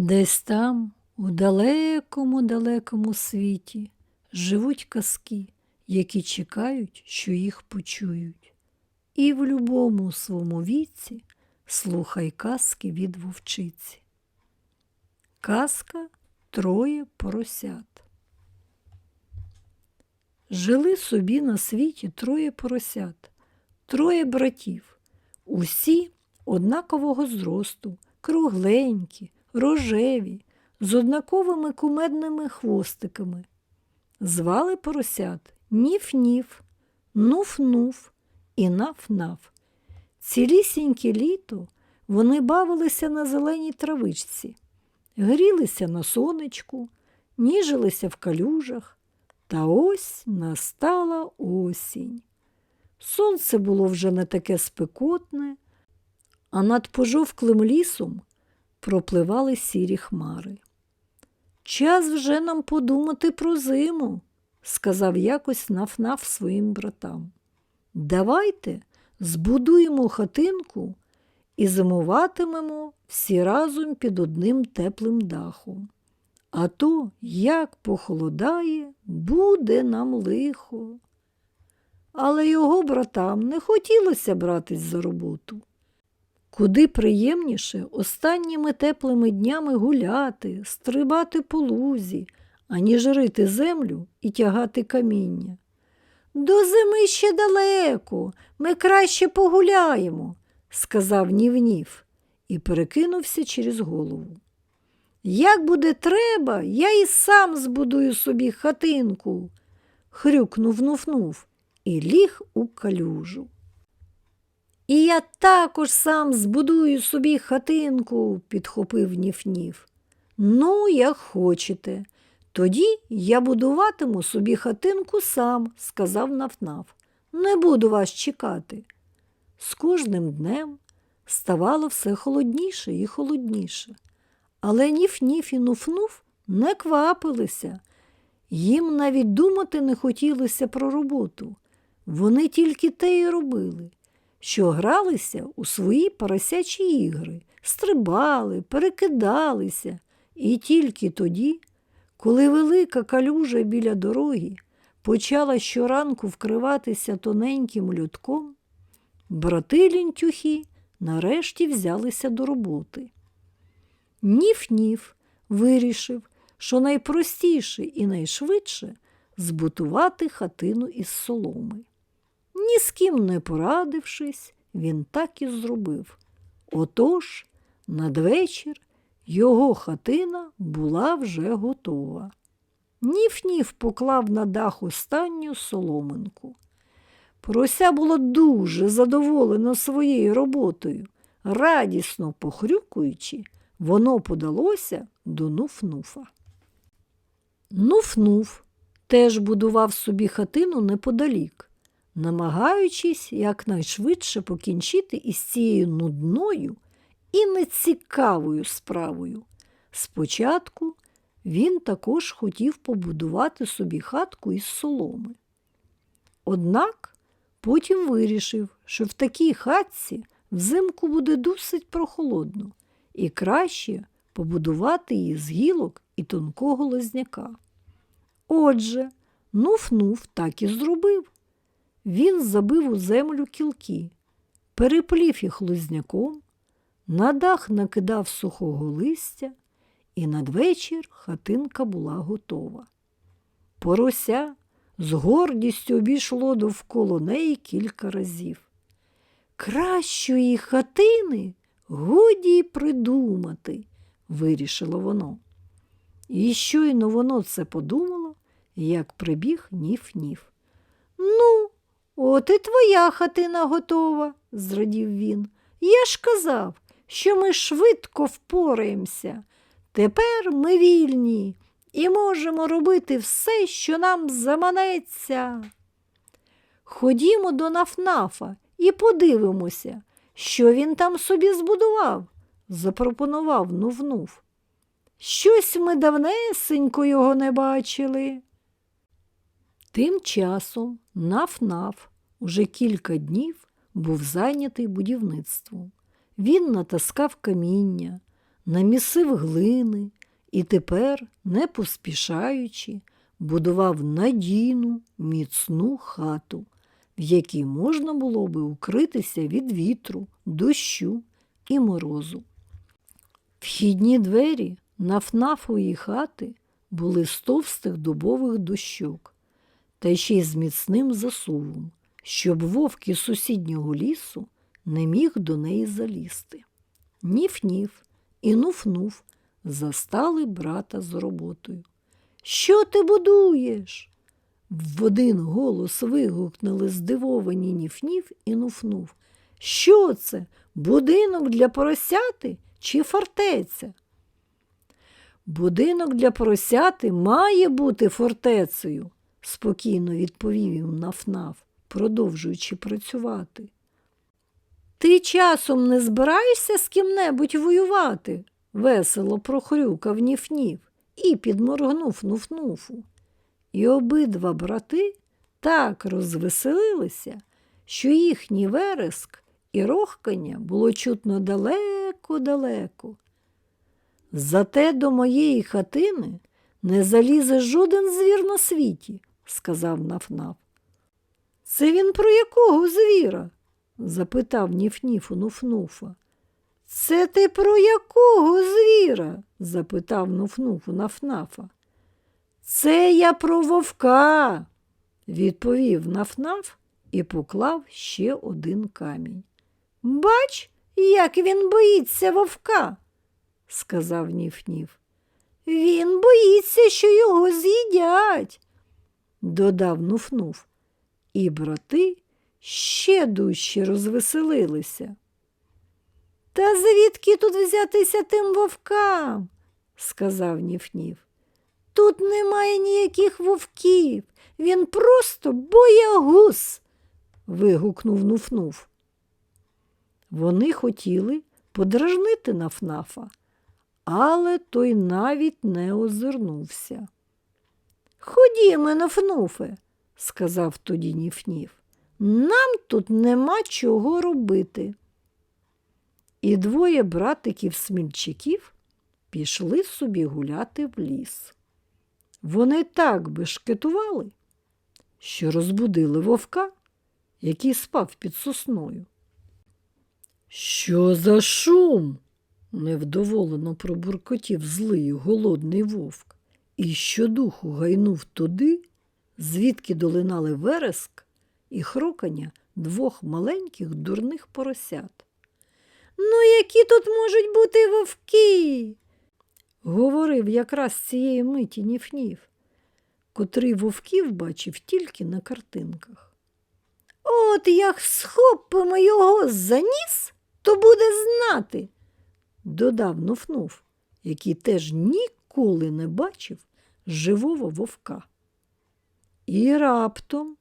Десь там, у далекому далекому світі, живуть казки, які чекають, що їх почують. І в любому своєму віці слухай казки від вовчиці. Казка троє поросят. Жили собі на світі троє поросят, троє братів, усі однакового зросту, кругленькі, рожеві, з однаковими кумедними хвостиками. Звали поросят Ніф-Ніф, Нуф-Нуф і Наф-Наф. Цілісіньке літо вони бавилися на зеленій травичці, грілися на сонечку, ніжилися в калюжах. Та ось настала осінь. Сонце було вже не таке спекотне, а над пожовклим лісом пропливали сірі хмари. Час вже нам подумати про зиму, сказав якось нафнаф своїм братам. Давайте збудуємо хатинку і зимуватимемо всі разом під одним теплим дахом. А то, як похолодає, буде нам лихо. Але його братам не хотілося братись за роботу. Куди приємніше останніми теплими днями гуляти, стрибати по лузі, аніж рити землю і тягати каміння. До зими ще далеко, ми краще погуляємо, сказав Нів-Нів і перекинувся через голову. Як буде треба, я і сам збудую собі хатинку, хрюкнув нуфнув і ліг у калюжу. І я також сам збудую собі хатинку, підхопив Ніф-Ніф. Ну, як хочете. Тоді я будуватиму собі хатинку сам, сказав Нафнаф. Не буду вас чекати. З кожним днем ставало все холодніше і холодніше. Але Ніф-Ніф і Нуф-Нуф не квапилися. Їм навіть думати не хотілося про роботу. Вони тільки те й робили, що гралися у свої поросячі ігри, стрибали, перекидалися. І тільки тоді, коли велика калюжа біля дороги почала щоранку вкриватися тоненьким льотком, брати лінтюхи нарешті взялися до роботи. Ніф-ніф вирішив, що найпростіше і найшвидше збутувати хатину із соломи. Ні з ким не порадившись, він так і зробив. Отож, надвечір його хатина була вже готова. Ніф-ніф поклав на дах останню соломинку. Порося було дуже задоволено своєю роботою, радісно похрюкуючи, воно подалося до Нуф-Нуфа. Нуф-Нуф теж будував собі хатину неподалік, намагаючись якнайшвидше покінчити із цією нудною і нецікавою справою. Спочатку він також хотів побудувати собі хатку із соломи. Однак потім вирішив, що в такій хатці взимку буде досить прохолодно і краще побудувати її з гілок і тонкого лозняка. Отже, нуф-нуф так і зробив. Він забив у землю кілки, переплів їх лозняком, на дах накидав сухого листя, і надвечір хатинка була готова. Порося з гордістю обійшло довкола неї кілька разів. Кращої хатини годі й придумати, вирішило воно. І щойно воно це подумало, як прибіг ніф-ніф. Ну, от і твоя хатина готова, зрадів він. Я ж казав, що ми швидко впораємося. Тепер ми вільні і можемо робити все, що нам заманеться. Ходімо до Нафнафа і подивимося, що він там собі збудував, запропонував Нув-Нув. Щось ми давнесенько його не бачили. Тим часом Наф-Наф уже кілька днів був зайнятий будівництвом. Він натаскав каміння, намісив глини і тепер, не поспішаючи, будував надійну, міцну хату, в якій можна було би укритися від вітру, дощу і морозу. Вхідні двері нафнафової хати були з товстих дубових дощок, та ще й з міцним засувом, щоб вовк із сусіднього лісу не міг до неї залізти. Ніф-ніф і нуф-нуф застали брата з роботою. Що ти будуєш? В один голос вигукнули здивовані ніф-ніф і нуф-нуф. Що це? Будинок для поросяти чи фортеця? Будинок для поросяти має бути фортецею, спокійно відповів їм Нафнаф, продовжуючи працювати. Ти часом не збираєшся з ким-небудь воювати? весело прохрюкав Ніф-Ніф і підморгнув Нуф-Нуфу. І обидва брати так розвеселилися, що їхній вереск і рохкання було чутно далеко-далеко. Зате до моєї хатини не залізе жоден звір на світі, сказав Нафнаф. Це він про якого звіра? запитав Ніф-Ніф у Нуфнуфа. Це ти про якого звіра? запитав Нуфнуф у Нафнафа. Це я про вовка, відповів Нафнаф і поклав ще один камінь. Бач, як він боїться вовка, сказав Ніф-Ніф. Він боїться, що його з'їдять, додав Нуфнуф. І брати ще дужче розвеселилися. Та звідки тут взятися тим вовкам? сказав Ніф-Ніф. Тут немає ніяких вовків, він просто боягуз. вигукнув Нуфнуф. Вони хотіли подражнити Нафнафа, але той навіть не озирнувся. Ходімо, Нафнуфе, сказав тоді Ніф-Ніф. Нам тут нема чого робити. І двоє братиків-смільчаків пішли собі гуляти в ліс. Вони так бешкетували, що розбудили вовка, який спав під сосною. Що за шум? невдоволено пробуркотів злий голодний вовк, і щодуху гайнув туди, звідки долинали вереск і хрокання двох маленьких дурних поросят. Ну, які тут можуть бути вовки? говорив якраз цієї миті Ніф-Ніф, котрий вовків бачив тільки на картинках. От як схопимо його за ніс, то буде знати, додав Нуф-Нуф, який теж ніколи не бачив живого вовка. І раптом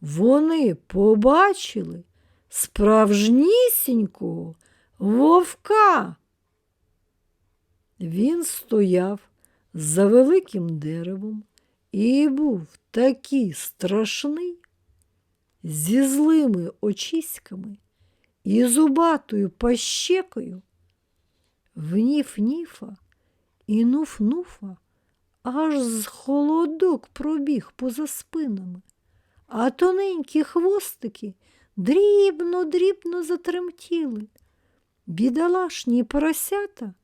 вони побачили справжнісінького вовка. Він стояв за великим деревом і був такий страшний, зі злими очиськами і зубатою пащекою. В ніф-ніфа і нуф-нуфа аж з холодок пробіг поза спинами, а тоненькі хвостики дрібно-дрібно затремтіли. Бідолашні поросята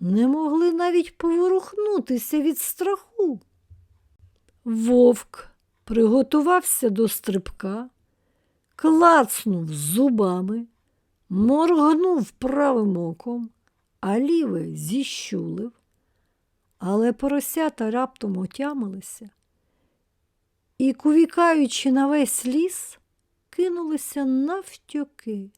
не могли навіть поворухнутися від страху. Вовк приготувався до стрибка, клацнув зубами, моргнув правим оком, а ліве зіщулив, але поросята раптом отямилися і, кувікаючи на весь ліс, кинулися навтьоки.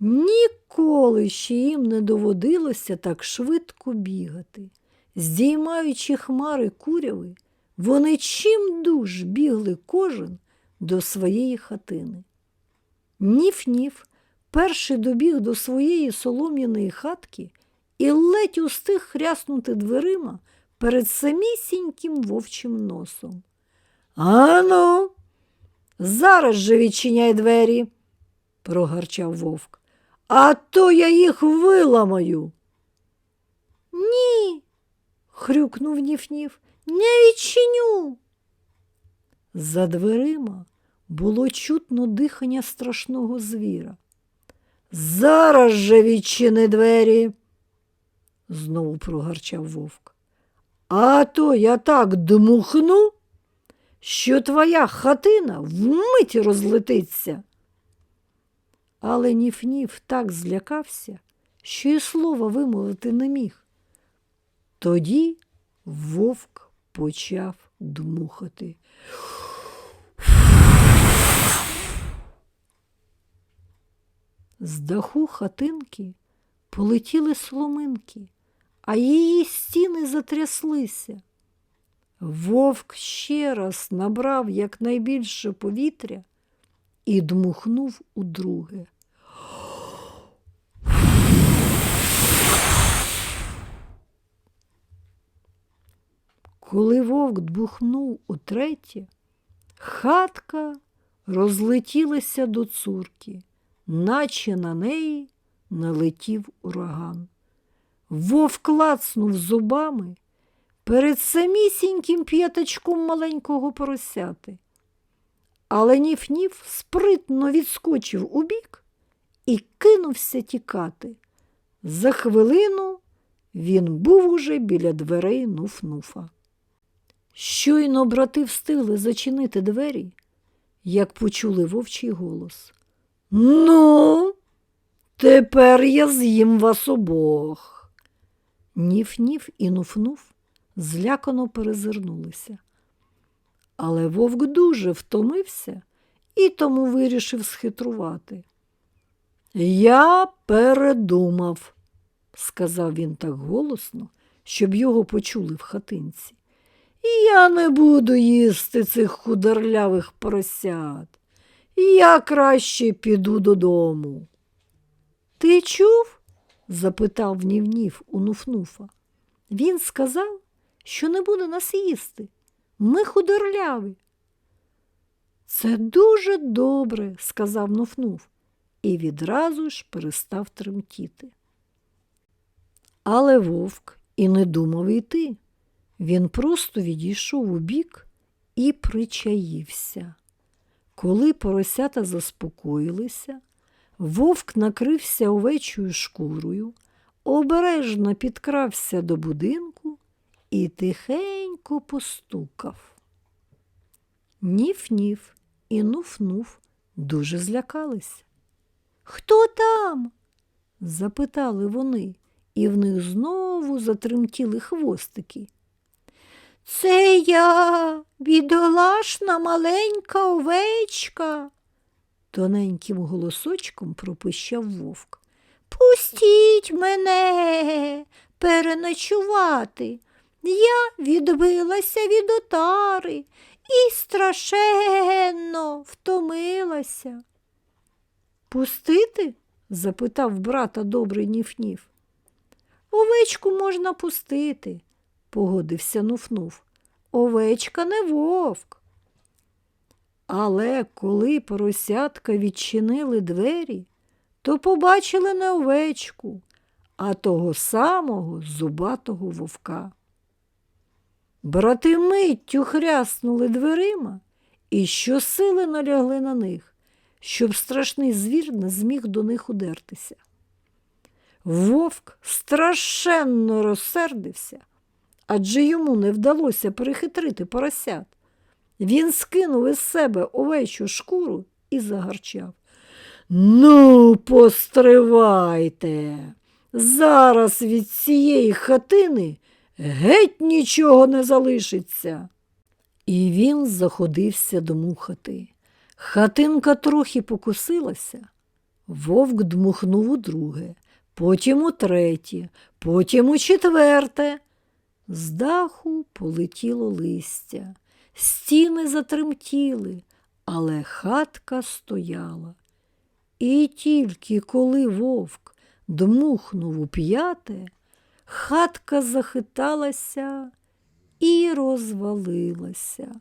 Ніколи ще їм не доводилося так швидко бігати. Здіймаючи хмари куряви, вони чим дуж бігли кожен до своєї хатини. Ніф-ніф перший добіг до своєї солом'яної хатки і ледь устиг хряснути дверима перед самісіньким вовчим носом. Ану, зараз же відчиняй двері, прогарчав вовк. А то я їх виламаю. Ні. хрюкнув Ніф-Ніф. Не відчиню. За дверима було чутно дихання страшного звіра. Зараз же відчини двері, знову прогарчав вовк. А то я так дмухну, що твоя хатина вмить розлетиться. Але Ніф-Ніф так злякався, що й слова вимовити не міг. Тоді вовк почав дмухати. З даху хатинки полетіли соломинки, а її стіни затряслися. Вовк ще раз набрав якнайбільше повітря і дмухнув удруге. Коли вовк дмухнув утретє, хатка розлетілася до цурки, наче на неї налетів ураган. Вовк лацнув зубами перед самісіньким п'ятачком маленького поросяти. Але Ніф-Ніф спритно відскочив убік і кинувся тікати. За хвилину він був уже біля дверей Нуф-Нуфа. Щойно брати встигли зачинити двері, як почули вовчий голос. Ну, тепер я з'їм вас обох. Ніф-Ніф і Нуф-Нуф злякано перезирнулися. Але вовк дуже втомився і тому вирішив схитрувати. Я передумав, сказав він так голосно, щоб його почули в хатинці. Я не буду їсти цих худорлявих поросят. Я краще піду додому. Ти чув? Запитав Нів-Нів у Нуфнуфа. Він сказав, що не буде нас їсти. Ми худорляві. Це дуже добре, сказав Нуфнуф, і відразу ж перестав тремтіти. Але вовк і не думав йти. Він просто відійшов у бік і причаївся. Коли поросята заспокоїлися, вовк накрився овечою шкурою, обережно підкрався до будинку і тихенько постукав. Ніф-ніф і нуф-нуф дуже злякались. Хто там? запитали вони, і в них знову затремтіли хвостики. Це я, бідолашна маленька овечка, тоненьким голосочком пропищав вовк. Пустіть мене переночувати. Я відбилася від отари і страшенно втомилася. Пустити? запитав брата добрий Ніф-Ніф. Овечку можна пустити, погодився Нуф-Нуф. Овечка не вовк. Але коли поросятка відчинили двері, то побачили не овечку, а того самого зубатого вовка. Брати миттю хряснули дверима і щосили налягли на них, щоб страшний звір не зміг до них удертися. Вовк страшенно розсердився, адже йому не вдалося перехитрити поросят. Він скинув із себе овечу шкуру і загарчав. Ну, постривайте. Зараз від цієї хатини геть нічого не залишиться. І він заходився дмухати. Хатинка трохи покусилася. Вовк дмухнув у друге, потім у третє, потім у четверте. З даху полетіло листя, стіни затремтіли, але хатка стояла. І тільки коли вовк дмухнув у п'яте, хатка захиталася і розвалилася.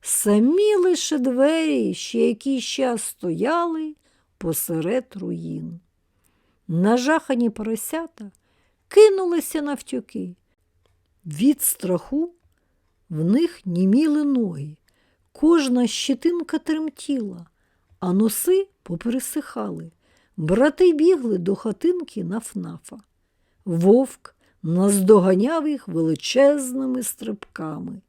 Самі лише двері ще якийсь час стояли посеред руїн. Нажахані поросята кинулися навтюки. Від страху в них німіли ноги, кожна щетинка тремтіла, а носи попересихали. Брати бігли до хатинки нафнафа. Вовк наздоганяв їх величезними стрибками.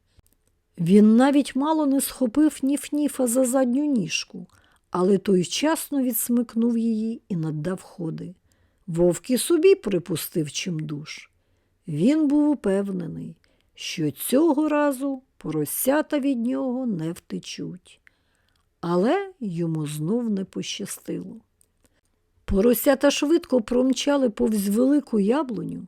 Він навіть мало не схопив ніф-ніфа за задню ніжку, але той вчасно відсмикнув її і наддав ходи. Вовк і собі припустив чимдуж. Він був упевнений, що цього разу поросята від нього не втечуть. Але йому знов не пощастило. Поросята швидко промчали повз велику яблуню,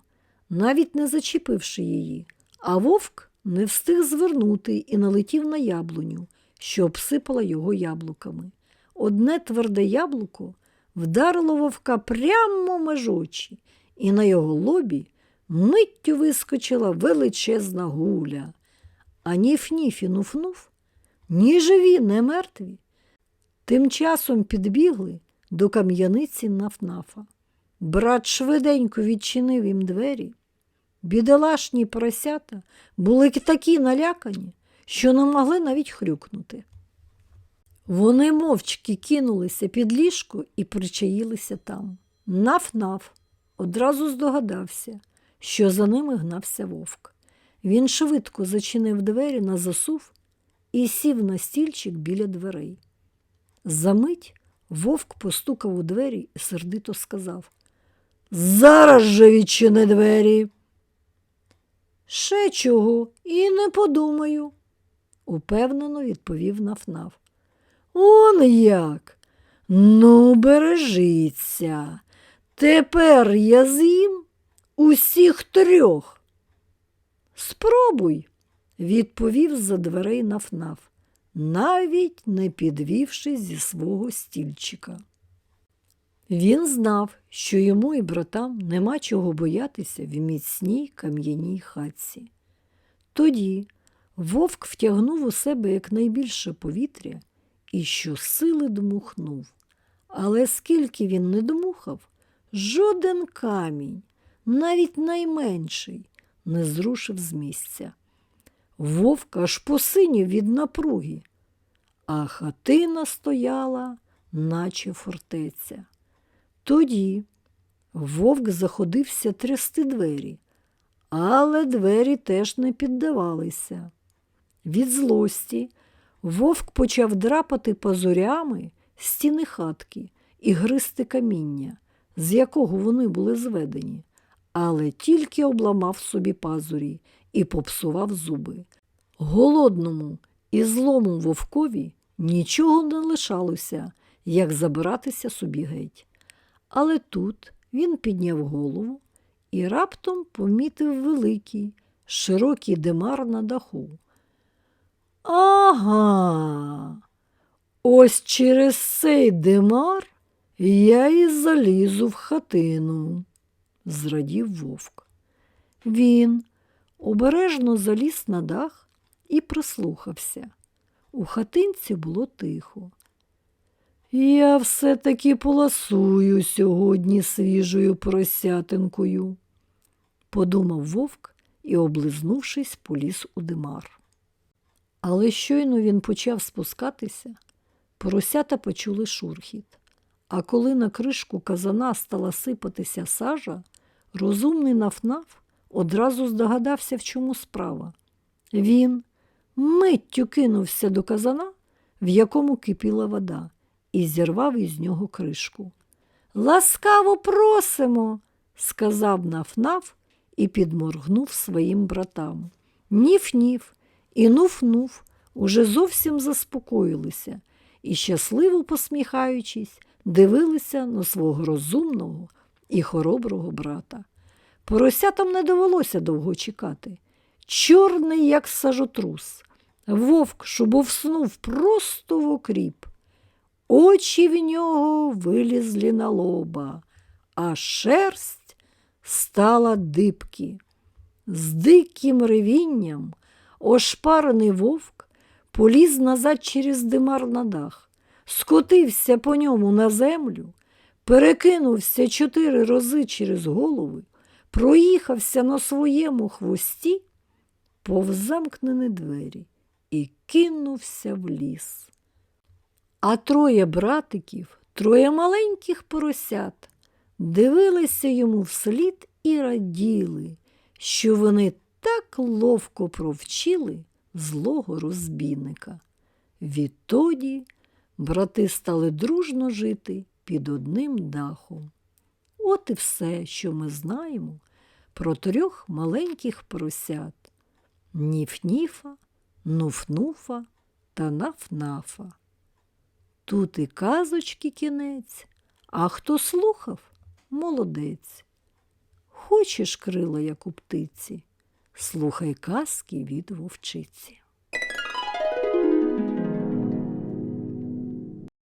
навіть не зачепивши її, а вовк не встиг звернути і налетів на яблуню, що обсипала його яблуками. Одне тверде яблуко вдарило вовка прямо меж очі, і на його лобі миттю вискочила величезна гуля. А ніф-ніф і нуф-нуф ні живі, не мертві. Тим часом підбігли до кам'яниці нафнафа. Брат швиденько відчинив їм двері. Бідолашні поросята були такі налякані, що не могли навіть хрюкнути. Вони мовчки кинулися під ліжко і причаїлися там. Наф-наф одразу здогадався, що за ними гнався вовк. Він швидко зачинив двері на засув і сів на стільчик біля дверей. Замить вовк постукав у двері і сердито сказав Зараз же відчини двері. Ще чого і не подумаю, упевнено відповів Нафнаф. Он як? Ну, бережіться. Тепер я з'їм усіх трьох. Спробуй, відповів за дверей Нафнаф, навіть не підвівшись зі свого стільчика. Він знав, що йому і братам нема чого боятися в міцній кам'яній хатці. Тоді вовк втягнув у себе якнайбільше повітря і щосили дмухнув. Але скільки він не дмухав, жоден камінь, навіть найменший, не зрушив з місця. Вовк аж посинів від напруги, а хатина стояла, наче фортеця. Тоді вовк заходився трясти двері, але двері теж не піддавалися. Від злості вовк почав драпати пазурями стіни хатки і гристи каміння, з якого вони були зведені, але тільки обламав собі пазурі і попсував зуби. Голодному і злому вовкові нічого не лишалося, як забиратися собі геть. Але тут він підняв голову і раптом помітив великий, широкий димар на даху. Ага, ось через цей димар я і залізу в хатину, зрадів вовк. Він обережно заліз на дах і прислухався. У хатинці було тихо. Я все-таки поласую сьогодні свіжою поросятинкою, подумав вовк і, облизнувшись, поліз у димар. Але щойно він почав спускатися, поросята почули шурхіт. А коли на кришку казана стала сипатися сажа, розумний нафнаф одразу здогадався, в чому справа. Він миттю кинувся до казана, в якому кипіла вода, і зірвав із нього кришку. Ласкаво просимо, сказав нафнаф і підморгнув своїм братам. Ніф-ніф і нуф-нуф уже зовсім заспокоїлися і, щасливо посміхаючись, дивилися на свого розумного і хороброго брата. Поросятам не довелося довго чекати. Чорний, як сажотрус, вовк шубовснув просто в окріп. Очі в нього вилізли на лоба, а шерсть стала дибки. З диким ревінням ошпарений вовк поліз назад через димар на дах, скотився по ньому на землю, перекинувся чотири рази через голови, проїхався на своєму хвості повз замкнені двері і кинувся в ліс. А троє братиків, троє маленьких поросят, дивилися йому вслід і раділи, що вони так ловко провчили злого розбійника. Відтоді брати стали дружно жити під одним дахом. От і все, що ми знаємо про трьох маленьких поросят Ніф-ніфа, Нуф-нуфа та Наф-нафа. Тут і казочки кінець, а хто слухав молодець. Хочеш крила, як у птиці, слухай казки від вовчиці.